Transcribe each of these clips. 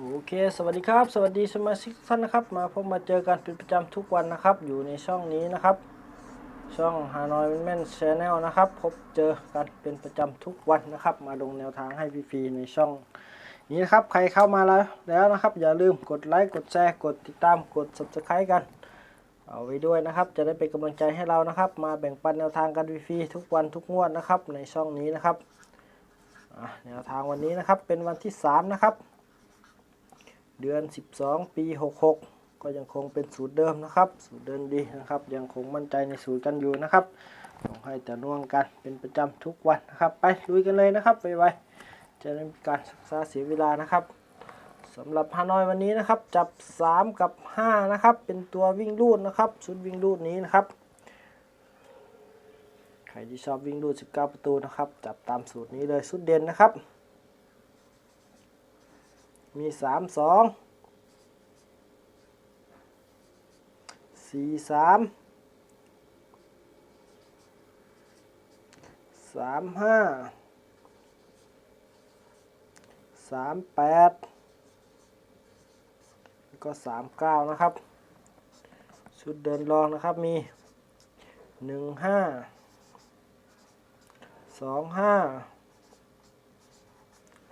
โอเค สวัสดีครับ สวัสดีสมาชิกท่านนะครับ มาพบมาเจอกันเป็นประจำทุกวันนะครับ อยู่ในช่องนี้นะครับ ช่องฮานอยแมนชแนลนะครับ พบเจอกันเป็นประจำทุกวันนะครับ มาลงแนวทางให้ฟรีๆในช่อง นี้นะครับ ใครเข้ามาแล้วแล้วนะครับ อย่าลืมกดไลค์ กดแชร์ กดติดตาม กด subscribe กัน เอาไว้ด้วยนะครับ จะได้เป็นกำลังใจให้เรานะครับ มาแบ่งปันแนวทางกันฟรีๆทุกวันทุกงวดนะครับ ในช่องนี้นะครับแนวทางวันนี้นะครับ เป็นวันที่ 3 นะครับ เดือน 12 ปี 66 ก็ยังคงเป็นสูตรเดิมนะครับ สูตรเดินดีนะครับ ยังคงมั่นใจในสูตรกันอยู่นะครับต้องให้แต่น่วงกันเป็นประจำทุกวันนะครับ ไปลุยกันเลยนะครับไวๆจะได้มีการศึกษาเสียเวลานะครับสำหรับฮานอยวันนี้นะครับ จับ 3 กับ 5 นะครับ เป็นตัววิ่งลูดนะครับชุดวิ่งลูดนี้นะครับใครที่ชอบวิ่งลูด 19 ประตูนะครับ จับตามสูตรนี้เลยสุดเด่นนะครับ มีสามสองสี่สามสามห้าสามแปดแล้วก็สามเก้านะครับ ชุดเดินรองนะครับมีหนึ่งห้าสองห้า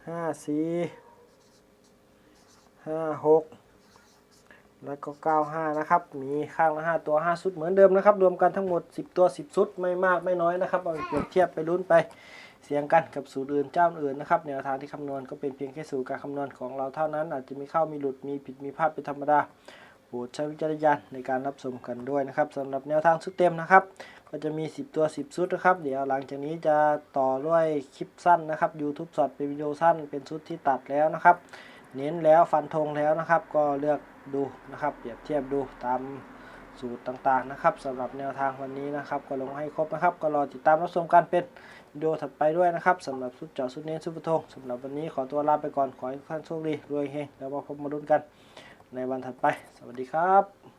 ห้าสี่ ห้าหกแล้วก็เก้าห้านะครับ มีข้างละห้าตัวห้าชุดเหมือนเดิมนะครับ รวมกันทั้งหมดสิบตัวสิบชุด ไม่มากไม่น้อยนะครับ เอาไปเปรียบเทียบไปลุ้นไป เสียงกันกับสูตรอื่นเจ้าอื่นนะครับ แนวทางที่คำนวณก็เป็นเพียงแค่สูตรการคำนวณของเราเท่านั้น อาจจะมีเข้ามีหลุด มีผิด มีพลาดเป็นธรรมดา โปรดใช้วิจารณญาณในการรับชมกันด้วยนะครับสำหรับแนวทางชุดเต็มนะครับ ก็จะมี 10 ตัว 10 ชุดนะครับ เดี๋ยวหลังจากนี้จะต่อด้วยคลิปสั้นนะครับ YouTube สดเป็นวิดีโอสั้น เป็นชุดที่ตัดแล้วนะครับ เน้นแล้วฟันธงแล้วนะครับ ก็เลือกดูนะครับ เปรียบเทียบดูตามสูตรต่างๆนะครับสำหรับแนวทางวันนี้นะครับ ก็ลงให้ครบนะครับ ก็รอติดตามรับชมกันเป็นวิดีโอถัดไปด้วยนะครับสำหรับสุดเจาะสุดเน้นสุดฟันธงสำหรับวันนี้ขอตัวลาไปก่อนขอให้ทุกท่านโชคดีรวยเฮงแล้วมาพบมาลุ้นกัน ในวันถัดไป สวัสดีครับ